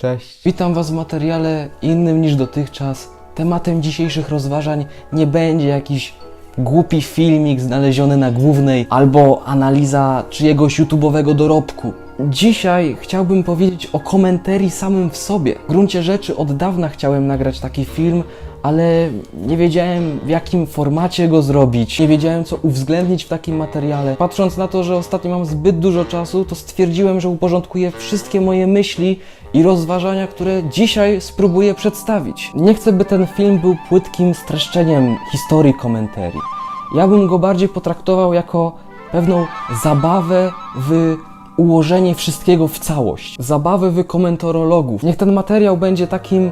Cześć. Witam Was w materiale innym niż dotychczas. Tematem dzisiejszych rozważań nie będzie jakiś głupi filmik znaleziony na głównej albo analiza czyjegoś YouTube'owego dorobku. Dzisiaj chciałbym powiedzieć o komentarii samym w sobie. W gruncie rzeczy od dawna chciałem nagrać taki film, ale nie wiedziałem w jakim formacie go zrobić, nie wiedziałem co uwzględnić w takim materiale. Patrząc na to, że ostatnio mam zbyt dużo czasu, to stwierdziłem, że uporządkuję wszystkie moje myśli i rozważania, które dzisiaj spróbuję przedstawić. Nie chcę, by ten film był płytkim streszczeniem historii komentarii. Ja bym go bardziej potraktował jako pewną zabawę w ułożenie wszystkiego w całość. Zabawę w komentorologów. Niech ten materiał będzie takim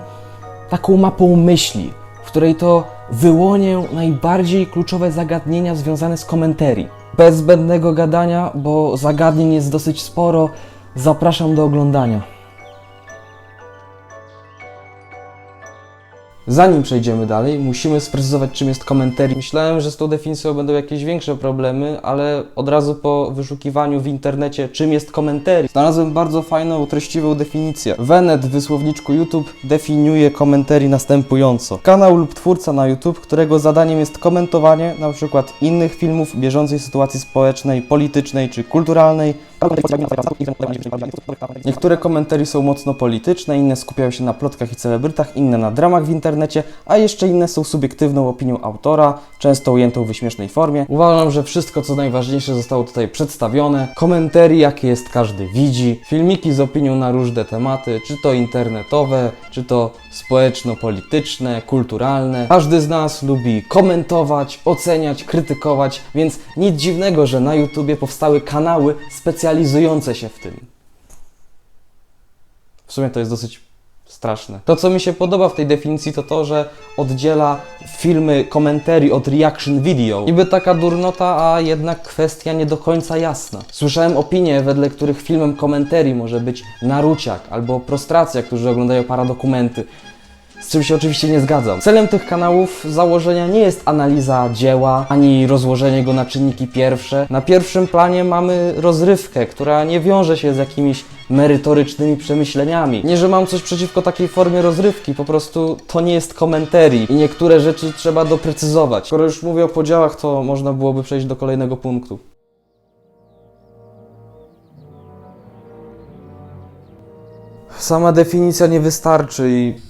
taką mapą myśli, w której to wyłonię najbardziej kluczowe zagadnienia związane z komentarii. Bez zbędnego gadania, bo zagadnień jest dosyć sporo, zapraszam do oglądania. Zanim przejdziemy dalej, musimy sprecyzować, czym jest komentarii. Myślałem, że z tą definicją będą jakieś większe problemy, ale od razu po wyszukiwaniu w internecie, czym jest komentarii, znalazłem bardzo fajną, treściwą definicję. Wenet w wysłowniczku YouTube definiuje komentarii następująco. Kanał lub twórca na YouTube, którego zadaniem jest komentowanie przykład innych filmów, bieżącej sytuacji społecznej, politycznej czy kulturalnej, Niektóre komentarii są mocno polityczne, inne skupiają się na plotkach i celebrytach, inne na dramach w internecie, a jeszcze inne są subiektywną opinią autora, często ujętą w śmiesznej formie. Uważam, że wszystko co najważniejsze zostało tutaj przedstawione. Komentarii, jakie jest każdy widzi, filmiki z opinią na różne tematy, czy to internetowe, czy to społeczno-polityczne, kulturalne. Każdy z nas lubi komentować, oceniać, krytykować, więc nic dziwnego, że na YouTubie powstały kanały specjalizujące się w tym. W sumie to jest dosyć straszne. To, co mi się podoba w tej definicji, to to, że oddziela filmy komentarii od reaction video. Niby taka durnota, a jednak kwestia nie do końca jasna. Słyszałem opinie, wedle których filmem komentarii może być Naruciak albo Prostracja, którzy oglądają paradokumenty. Z czym się oczywiście nie zgadzam. Celem tych kanałów założenia nie jest analiza dzieła, ani rozłożenie go na czynniki pierwsze. Na pierwszym planie mamy rozrywkę, która nie wiąże się z jakimiś merytorycznymi przemyśleniami. Nie, że mam coś przeciwko takiej formie rozrywki, po prostu to nie jest komentarii i niektóre rzeczy trzeba doprecyzować. Skoro już mówię o podziałach, to można byłoby przejść do kolejnego punktu. Sama definicja nie wystarczy i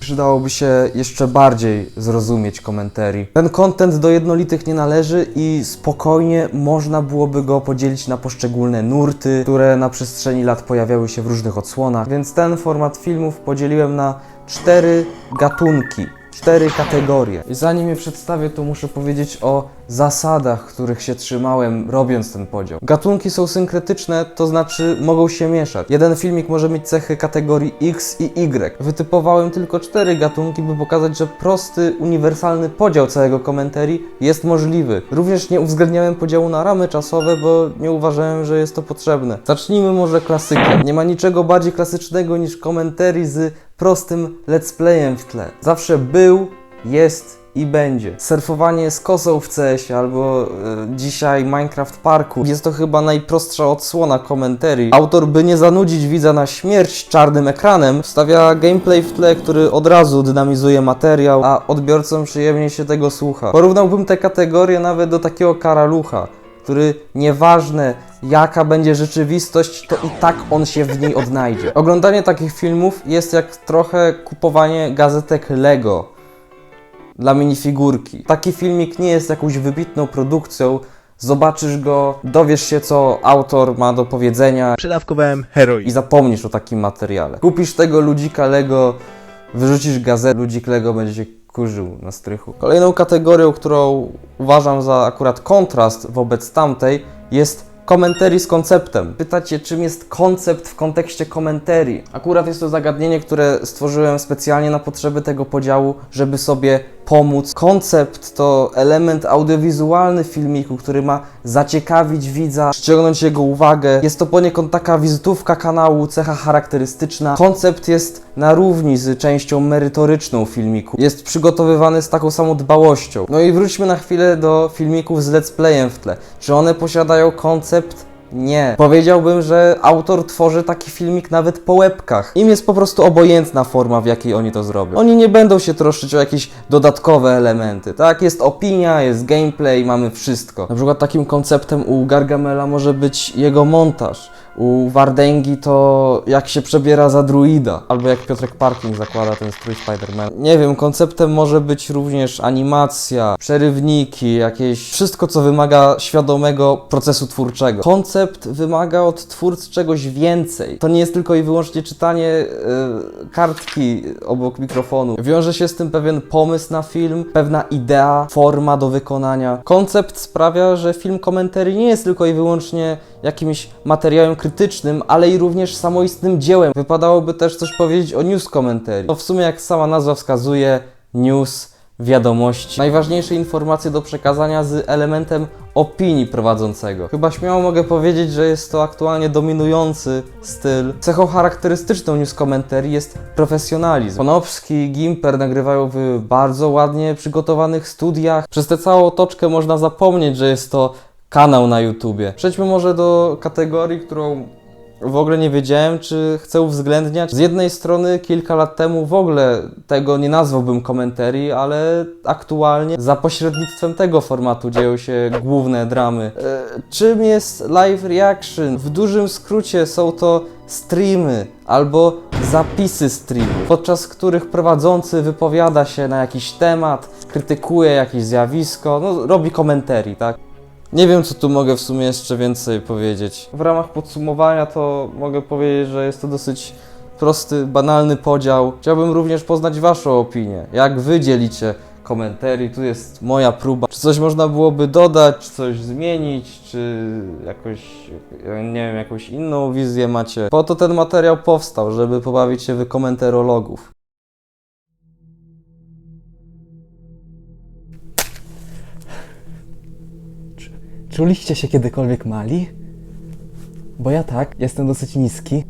przydałoby się jeszcze bardziej zrozumieć komentarii. Ten content do jednolitych nie należy i spokojnie można byłoby go podzielić na poszczególne nurty, które na przestrzeni lat pojawiały się w różnych odsłonach. Więc ten format filmów podzieliłem na cztery gatunki. Cztery kategorie. I zanim je przedstawię, to muszę powiedzieć o zasadach, których się trzymałem, robiąc ten podział. Gatunki są synkretyczne, to znaczy mogą się mieszać. Jeden filmik może mieć cechy kategorii X i Y. Wytypowałem tylko cztery gatunki, by pokazać, że prosty, uniwersalny podział całego komentarii jest możliwy. Również nie uwzględniałem podziału na ramy czasowe, bo nie uważałem, że jest to potrzebne. Zacznijmy może klasykiem. Nie ma niczego bardziej klasycznego niż komentarii z prostym let's playem w tle. Zawsze był, jest i będzie. Surfowanie z kosą w CS albo e, dzisiaj Minecraft Parku. Jest to chyba najprostsza odsłona komentarii. Autor, by nie zanudzić widza na śmierć czarnym ekranem, wstawia gameplay w tle, który od razu dynamizuje materiał, a odbiorcom przyjemnie się tego słucha. Porównałbym te kategorie nawet do takiego karalucha który nieważne jaka będzie rzeczywistość, to i tak on się w niej odnajdzie. Oglądanie takich filmów jest jak trochę kupowanie gazetek Lego dla minifigurki. Taki filmik nie jest jakąś wybitną produkcją. Zobaczysz go, dowiesz się, co autor ma do powiedzenia Przedawkowałem heroin. i zapomnisz o takim materiale. Kupisz tego ludzika Lego, wyrzucisz gazetę, ludzik Lego będzie się kurzył na strychu. Kolejną kategorią, którą uważam za akurat kontrast wobec tamtej, jest komentarii z konceptem. Pytacie, czym jest koncept w kontekście komentarii? Akurat jest to zagadnienie, które stworzyłem specjalnie na potrzeby tego podziału, żeby sobie pomóc. Koncept to element audiowizualny filmiku, który ma zaciekawić widza, przyciągnąć jego uwagę. Jest to poniekąd taka wizytówka kanału, cecha charakterystyczna. Koncept jest na równi z częścią merytoryczną filmiku. Jest przygotowywany z taką samą dbałością. No i wróćmy na chwilę do filmików z let's playem w tle. Czy one posiadają koncept? Nie. Powiedziałbym, że autor tworzy taki filmik nawet po łebkach. Im jest po prostu obojętna forma, w jakiej oni to zrobią. Oni nie będą się troszczyć o jakieś dodatkowe elementy, tak? Jest opinia, jest gameplay, mamy wszystko. Na przykład takim konceptem u Gargamela może być jego montaż. U Wardęgi to jak się przebiera za druida, albo jak Piotrek Parking zakłada ten strój Spiderman. Nie wiem, konceptem może być również animacja, przerywniki, jakieś wszystko, co wymaga świadomego procesu twórczego. Koncept wymaga od twórcy czegoś więcej. To nie jest tylko i wyłącznie czytanie e, kartki obok mikrofonu. Wiąże się z tym pewien pomysł na film, pewna idea, forma do wykonania. Koncept sprawia, że film komentarii nie jest tylko i wyłącznie jakimś materiałem krytycznym, ale i również samoistnym dziełem. Wypadałoby też coś powiedzieć o news komentarii. To w sumie, jak sama nazwa wskazuje, news, wiadomości. Najważniejsze informacje do przekazania z elementem opinii prowadzącego. Chyba śmiało mogę powiedzieć, że jest to aktualnie dominujący styl. Cechą charakterystyczną news komentarii jest profesjonalizm. Konopski i Gimper nagrywają w bardzo ładnie przygotowanych studiach. Przez tę całą otoczkę można zapomnieć, że jest to kanał na YouTubie. Przejdźmy może do kategorii, którą w ogóle nie wiedziałem, czy chcę uwzględniać. Z jednej strony kilka lat temu w ogóle tego nie nazwałbym komentarii, ale aktualnie za pośrednictwem tego formatu dzieją się główne dramy. E, czym jest live reaction? W dużym skrócie są to streamy albo zapisy streamów, podczas których prowadzący wypowiada się na jakiś temat, krytykuje jakieś zjawisko, no robi komentarii, tak? Nie wiem, co tu mogę w sumie jeszcze więcej powiedzieć. W ramach podsumowania to mogę powiedzieć, że jest to dosyć prosty, banalny podział. Chciałbym również poznać Waszą opinię. Jak Wy dzielicie komentarii? Tu jest moja próba. Czy coś można byłoby dodać, czy coś zmienić, czy jakoś, ja nie wiem, jakąś inną wizję macie? Po to ten materiał powstał, żeby pobawić się w komentarologów. Czuliście się kiedykolwiek mali? Bo ja tak, jestem dosyć niski.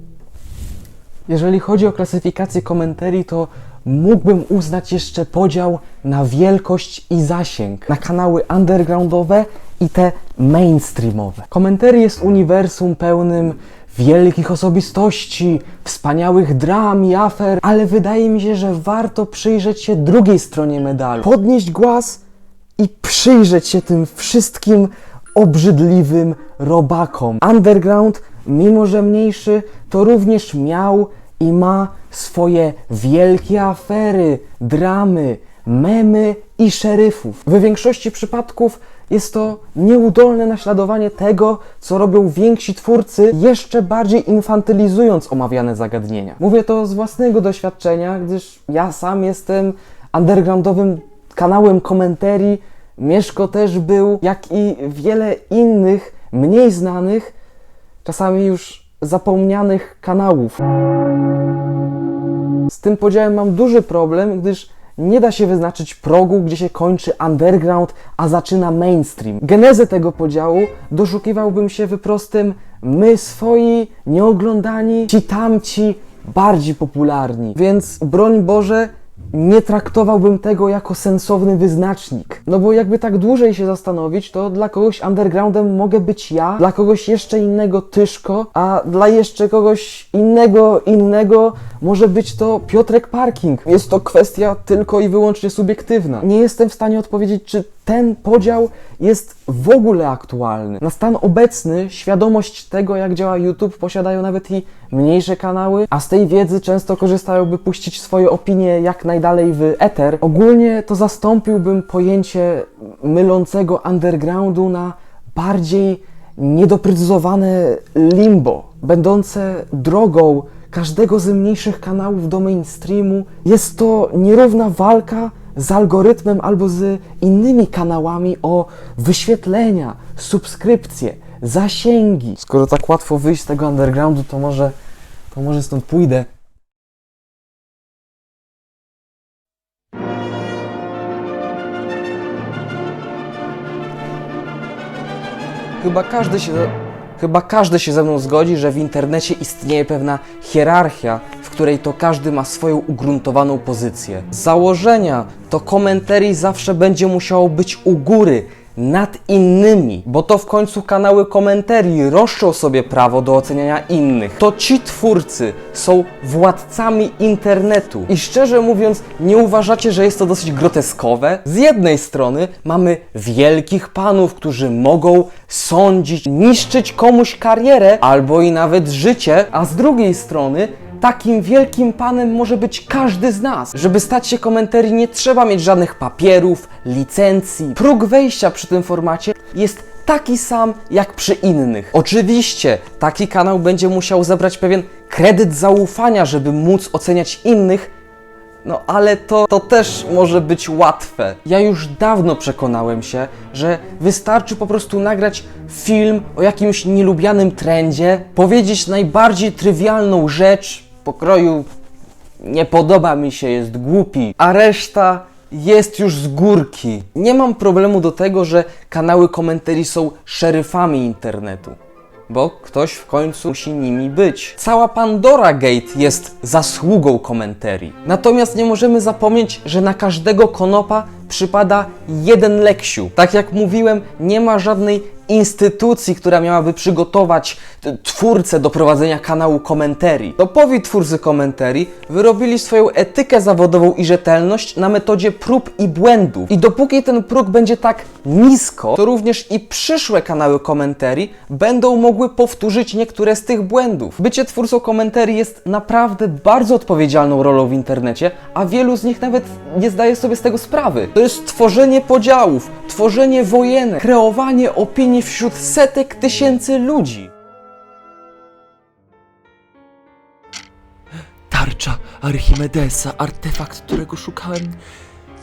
Jeżeli chodzi o klasyfikację komentarii, to mógłbym uznać jeszcze podział na wielkość i zasięg, na kanały undergroundowe i te mainstreamowe. Komentarii jest uniwersum pełnym wielkich osobistości, wspaniałych dram i afer, ale wydaje mi się, że warto przyjrzeć się drugiej stronie medalu. Podnieść głaz i przyjrzeć się tym wszystkim obrzydliwym robakom. Underground, mimo że mniejszy, to również miał i ma swoje wielkie afery, dramy, memy i szeryfów. W większości przypadków jest to nieudolne naśladowanie tego, co robią więksi twórcy, jeszcze bardziej infantylizując omawiane zagadnienia. Mówię to z własnego doświadczenia, gdyż ja sam jestem undergroundowym kanałem komentarii. Mieszko też był, jak i wiele innych, mniej znanych, czasami już zapomnianych kanałów. Z tym podziałem mam duży problem, gdyż nie da się wyznaczyć progu, gdzie się kończy underground, a zaczyna mainstream. Genezę tego podziału doszukiwałbym się wyprostym my swoi, nieoglądani, ci tamci, bardziej popularni. Więc broń Boże, nie traktowałbym tego jako sensowny wyznacznik. No bo jakby tak dłużej się zastanowić, to dla kogoś undergroundem mogę być ja, dla kogoś jeszcze innego Tyszko, a dla jeszcze kogoś innego innego może być to Piotrek Parking. Jest to kwestia tylko i wyłącznie subiektywna. Nie jestem w stanie odpowiedzieć, czy ten podział jest w ogóle aktualny. Na stan obecny świadomość tego, jak działa YouTube, posiadają nawet i mniejsze kanały, a z tej wiedzy często korzystają, by puścić swoje opinie jak najdalej w eter. Ogólnie to zastąpiłbym pojęcie mylącego undergroundu na bardziej niedoprecyzowane limbo, będące drogą każdego z mniejszych kanałów do mainstreamu. Jest to nierówna walka z algorytmem albo z innymi kanałami o wyświetlenia, subskrypcje, zasięgi. Skoro tak łatwo wyjść z tego undergroundu, to może, to może stąd pójdę. Chyba każdy się. Chyba każdy się ze mną zgodzi, że w internecie istnieje pewna hierarchia, w której to każdy ma swoją ugruntowaną pozycję. Z założenia to komentarii zawsze będzie musiało być u góry, nad innymi, bo to w końcu kanały komentarii roszczą sobie prawo do oceniania innych. To ci twórcy są władcami internetu. I szczerze mówiąc, nie uważacie, że jest to dosyć groteskowe? Z jednej strony mamy wielkich panów, którzy mogą sądzić, niszczyć komuś karierę albo i nawet życie, a z drugiej strony Takim wielkim panem może być każdy z nas. Żeby stać się komentarii nie trzeba mieć żadnych papierów, licencji. Próg wejścia przy tym formacie jest taki sam jak przy innych. Oczywiście taki kanał będzie musiał zebrać pewien kredyt zaufania, żeby móc oceniać innych, no ale to, to też może być łatwe. Ja już dawno przekonałem się, że wystarczy po prostu nagrać film o jakimś nielubianym trendzie, powiedzieć najbardziej trywialną rzecz pokroju nie podoba mi się, jest głupi, a reszta jest już z górki. Nie mam problemu do tego, że kanały komentarii są szeryfami internetu bo ktoś w końcu musi nimi być. Cała Pandora Gate jest zasługą komentarii. Natomiast nie możemy zapomnieć, że na każdego konopa przypada jeden leksiu. Tak jak mówiłem, nie ma żadnej instytucji, która miałaby przygotować twórcę do prowadzenia kanału komentarii. Topowi twórcy komentarii wyrobili swoją etykę zawodową i rzetelność na metodzie prób i błędów. I dopóki ten próg będzie tak nisko, to również i przyszłe kanały komentarii będą mogły powtórzyć niektóre z tych błędów. Bycie twórcą komentarii jest naprawdę bardzo odpowiedzialną rolą w internecie, a wielu z nich nawet nie zdaje sobie z tego sprawy. To jest tworzenie podziałów, tworzenie wojenek, kreowanie opinii wśród setek tysięcy ludzi. Tarcza Archimedesa, artefakt, którego szukałem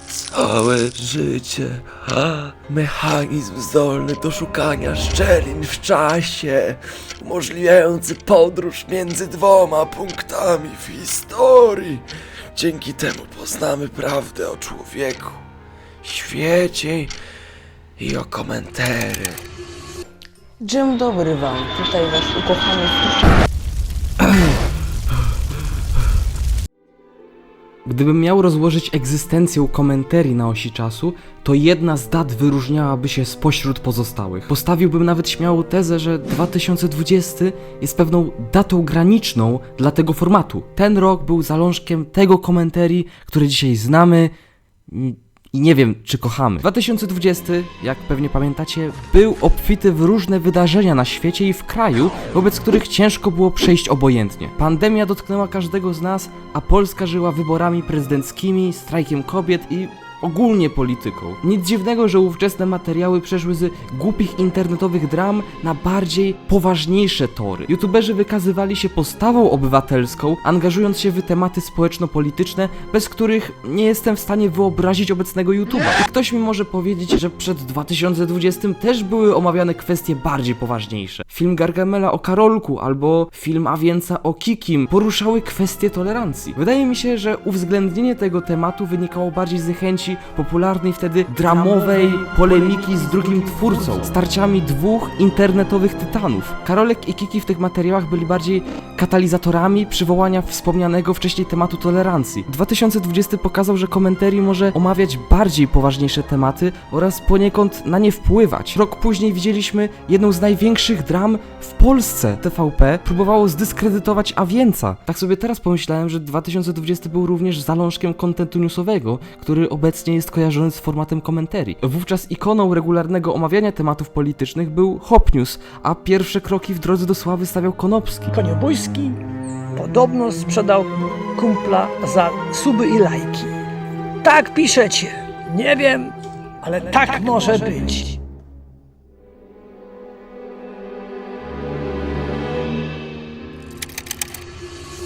całe życie. A, mechanizm zdolny do szukania szczelin w czasie, umożliwiający podróż między dwoma punktami w historii. Dzięki temu poznamy prawdę o człowieku, świecie i o komentary. Dzień dobry wam, tutaj wasz ukochany Gdybym miał rozłożyć egzystencję komentarii na osi czasu, to jedna z dat wyróżniałaby się spośród pozostałych. Postawiłbym nawet śmiałą tezę, że 2020 jest pewną datą graniczną dla tego formatu. Ten rok był zalążkiem tego komentarii, który dzisiaj znamy i nie wiem, czy kochamy. 2020, jak pewnie pamiętacie, był obfity w różne wydarzenia na świecie i w kraju, wobec których ciężko było przejść obojętnie. Pandemia dotknęła każdego z nas, a Polska żyła wyborami prezydenckimi, strajkiem kobiet i ogólnie polityką. Nic dziwnego, że ówczesne materiały przeszły z głupich internetowych dram na bardziej poważniejsze tory. YouTuberzy wykazywali się postawą obywatelską, angażując się w tematy społeczno-polityczne, bez których nie jestem w stanie wyobrazić obecnego YouTube'a. I ktoś mi może powiedzieć, że przed 2020 też były omawiane kwestie bardziej poważniejsze. Film Gargamela o Karolku albo film Awięca o Kikim poruszały kwestie tolerancji. Wydaje mi się, że uwzględnienie tego tematu wynikało bardziej z chęci popularnej wtedy dramowej polemiki z drugim twórcą, starciami dwóch internetowych tytanów. Karolek i Kiki w tych materiałach byli bardziej katalizatorami przywołania wspomnianego wcześniej tematu tolerancji. 2020 pokazał, że komentarii może omawiać bardziej poważniejsze tematy oraz poniekąd na nie wpływać. Rok później widzieliśmy jedną z największych dram w Polsce. TVP próbowało zdyskredytować Awięca. Tak sobie teraz pomyślałem, że 2020 był również zalążkiem kontentu newsowego, który obecnie jest kojarzony z formatem komentarii. Wówczas ikoną regularnego omawiania tematów politycznych był Hop News, a pierwsze kroki w drodze do sławy stawiał Konopski. Koniobójski podobno sprzedał kumpla za suby i lajki. Tak piszecie. Nie wiem, ale tak, może być.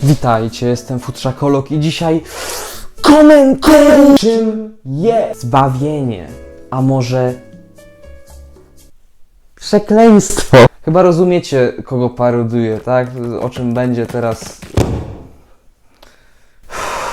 Witajcie, jestem Futrzakolog i dzisiaj komentuję czym jest zbawienie, a może przekleństwo. Chyba rozumiecie, kogo paroduję, tak? O czym będzie teraz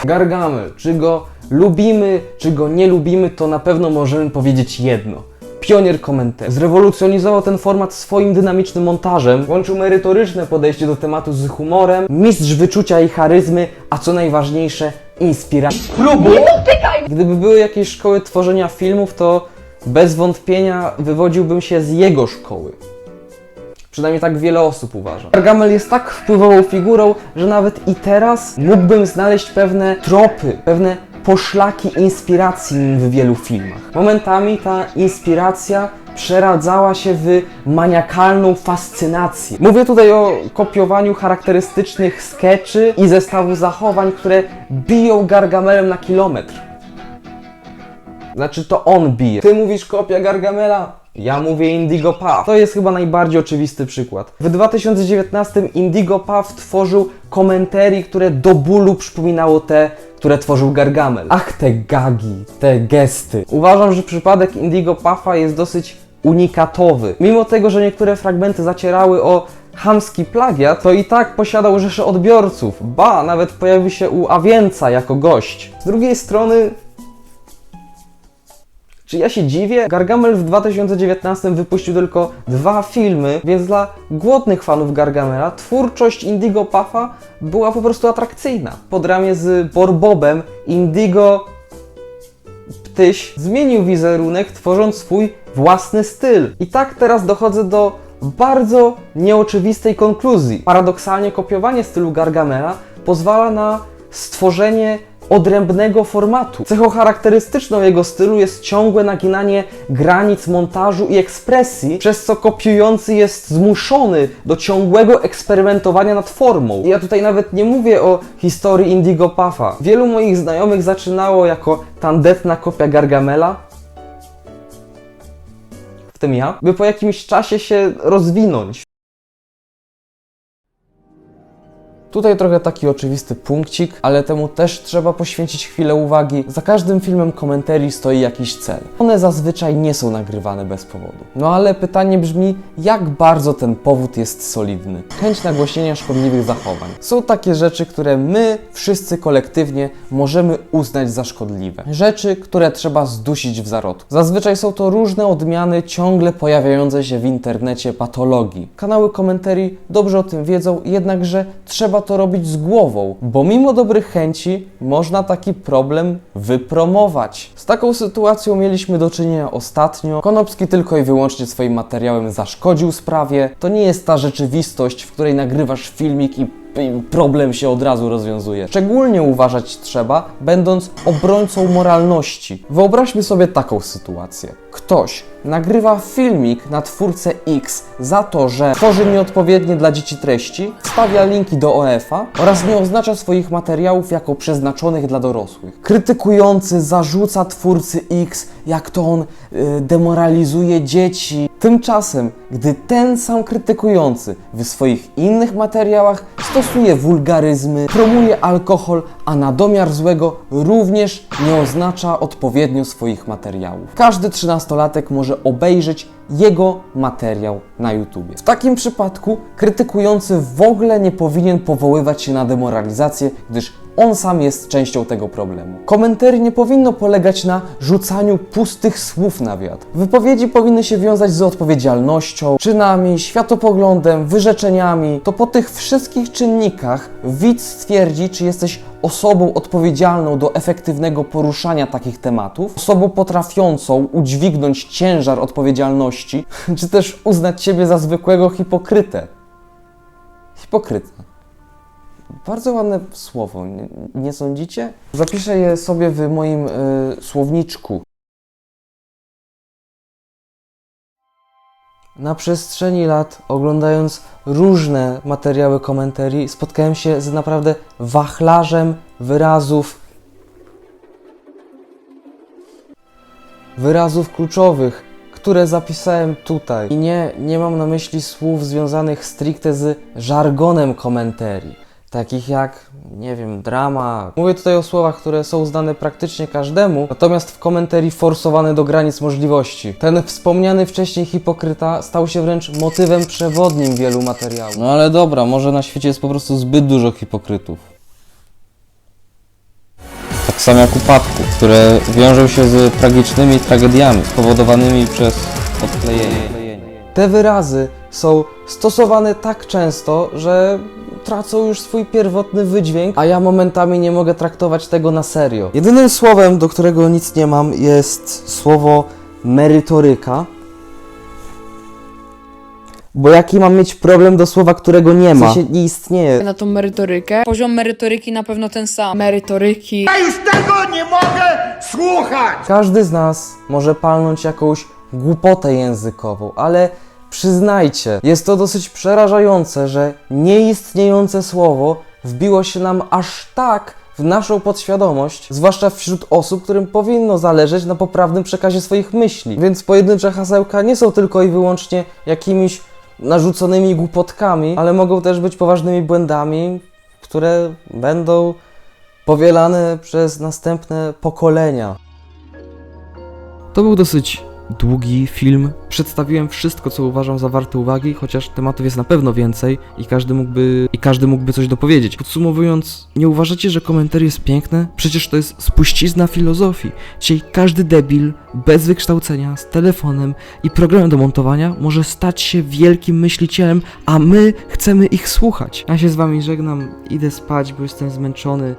Gargamel. Czy go lubimy, czy go nie lubimy, to na pewno możemy powiedzieć jedno. Pionier komentarzy. Zrewolucjonizował ten format swoim dynamicznym montażem, łączył merytoryczne podejście do tematu z humorem, mistrz wyczucia i charyzmy, a co najważniejsze, inspiracji. Próbuj! Gdyby były jakieś szkoły tworzenia filmów, to bez wątpienia wywodziłbym się z jego szkoły. Przynajmniej tak wiele osób uważa. Gargamel jest tak wpływową figurą, że nawet i teraz mógłbym znaleźć pewne tropy, pewne poszlaki inspiracji w wielu filmach. Momentami ta inspiracja przeradzała się w maniakalną fascynację. Mówię tutaj o kopiowaniu charakterystycznych skeczy i zestawu zachowań, które biją Gargamelem na kilometr. Znaczy to on bije. Ty mówisz kopia Gargamela, ja mówię Indigo Puff. To jest chyba najbardziej oczywisty przykład. W 2019 Indigo Puff tworzył komentarii, które do bólu przypominało te, które tworzył Gargamel. Ach, te gagi, te gesty. Uważam, że przypadek Indigo Puffa jest dosyć unikatowy. Mimo tego, że niektóre fragmenty zacierały o chamski plagiat, to i tak posiadał rzeszę odbiorców. Ba, nawet pojawił się u Awięca jako gość. Z drugiej strony czy ja się dziwię? Gargamel w 2019 wypuścił tylko dwa filmy, więc dla głodnych fanów Gargamela twórczość Indigo Puffa była po prostu atrakcyjna. Pod ramię z Borbobem Indigo Ptyś zmienił wizerunek, tworząc swój własny styl. I tak teraz dochodzę do bardzo nieoczywistej konkluzji. Paradoksalnie kopiowanie stylu Gargamela pozwala na stworzenie odrębnego formatu. Cechą charakterystyczną jego stylu jest ciągłe naginanie granic montażu i ekspresji, przez co kopiujący jest zmuszony do ciągłego eksperymentowania nad formą. Ja tutaj nawet nie mówię o historii Indigo Puffa. Wielu moich znajomych zaczynało jako tandetna kopia Gargamela, w tym ja, by po jakimś czasie się rozwinąć. Tutaj trochę taki oczywisty punkcik, ale temu też trzeba poświęcić chwilę uwagi. Za każdym filmem komentarii stoi jakiś cel. One zazwyczaj nie są nagrywane bez powodu. No ale pytanie brzmi, jak bardzo ten powód jest solidny? Chęć nagłośnienia szkodliwych zachowań. Są takie rzeczy, które my, wszyscy kolektywnie, możemy uznać za szkodliwe. Rzeczy, które trzeba zdusić w zarodku. Zazwyczaj są to różne odmiany ciągle pojawiające się w internecie patologii. Kanały komentarii dobrze o tym wiedzą, jednakże trzeba to robić z głową, bo mimo dobrych chęci można taki problem wypromować. Z taką sytuacją mieliśmy do czynienia ostatnio. Konopski tylko i wyłącznie swoim materiałem zaszkodził sprawie. To nie jest ta rzeczywistość, w której nagrywasz filmik i problem się od razu rozwiązuje. Szczególnie uważać trzeba, będąc obrońcą moralności. Wyobraźmy sobie taką sytuację. Ktoś nagrywa filmik na twórcę X za to, że tworzy nieodpowiednie dla dzieci treści, wstawia linki do OF-a oraz nie oznacza swoich materiałów jako przeznaczonych dla dorosłych. Krytykujący zarzuca twórcy X, jak to on y, demoralizuje dzieci. Tymczasem, gdy ten sam krytykujący w swoich innych materiałach stosuje wulgaryzmy, promuje alkohol, a na domiar złego również nie oznacza odpowiednio swoich materiałów. Każdy trzynastolatek może obejrzeć jego materiał na YouTube. W takim przypadku krytykujący w ogóle nie powinien powoływać się na demoralizację, gdyż on sam jest częścią tego problemu. Komentarzy nie powinno polegać na rzucaniu pustych słów na wiatr. Wypowiedzi powinny się wiązać z odpowiedzialnością, czynami, światopoglądem, wyrzeczeniami. To po tych wszystkich czynnikach widz stwierdzi, czy jesteś osobą odpowiedzialną do efektywnego poruszania takich tematów, osobą potrafiącą udźwignąć ciężar odpowiedzialności, czy też uznać siebie za zwykłego hipokrytę. Hipokrytę. Bardzo ładne słowo, nie, nie sądzicie? Zapiszę je sobie w moim y, słowniczku. Na przestrzeni lat, oglądając różne materiały komentarii, spotkałem się z naprawdę wachlarzem wyrazów. Wyrazów kluczowych, które zapisałem tutaj. I nie, nie mam na myśli słów związanych stricte z żargonem komentarii takich jak, nie wiem, drama. Mówię tutaj o słowach, które są znane praktycznie każdemu, natomiast w komentarii forsowane do granic możliwości. Ten wspomniany wcześniej hipokryta stał się wręcz motywem przewodnim wielu materiałów. No ale dobra, może na świecie jest po prostu zbyt dużo hipokrytów. Tak samo jak upadku, które wiążą się z tragicznymi tragediami spowodowanymi przez odklejenie. Te wyrazy są stosowane tak często, że tracą już swój pierwotny wydźwięk, a ja momentami nie mogę traktować tego na serio. Jedynym słowem, do którego nic nie mam, jest słowo merytoryka. Bo jaki mam mieć problem do słowa, którego nie ma? W sensie nie istnieje. na tą merytorykę. Poziom merytoryki na pewno ten sam. Merytoryki. Każdy z nas może palnąć jakąś głupotę językową, ale przyznajcie, jest to dosyć przerażające, że nieistniejące słowo wbiło się nam aż tak w naszą podświadomość, zwłaszcza wśród osób, którym powinno zależeć na poprawnym przekazie swoich myśli. Więc pojedyncze hasełka nie są tylko i wyłącznie jakimiś narzuconymi głupotkami, ale mogą też być poważnymi błędami, które będą powielane przez następne pokolenia. To był dosyć długi film. Przedstawiłem wszystko, co uważam za warte uwagi, chociaż tematów jest na pewno więcej i każdy mógłby, i każdy mógłby coś dopowiedzieć. Podsumowując, nie uważacie, że komentarz jest piękny? Przecież to jest spuścizna filozofii. Dzisiaj każdy debil, bez wykształcenia, z telefonem i programem do montowania może stać się wielkim myślicielem, a my chcemy ich słuchać. Ja się z wami żegnam, idę spać, bo jestem zmęczony.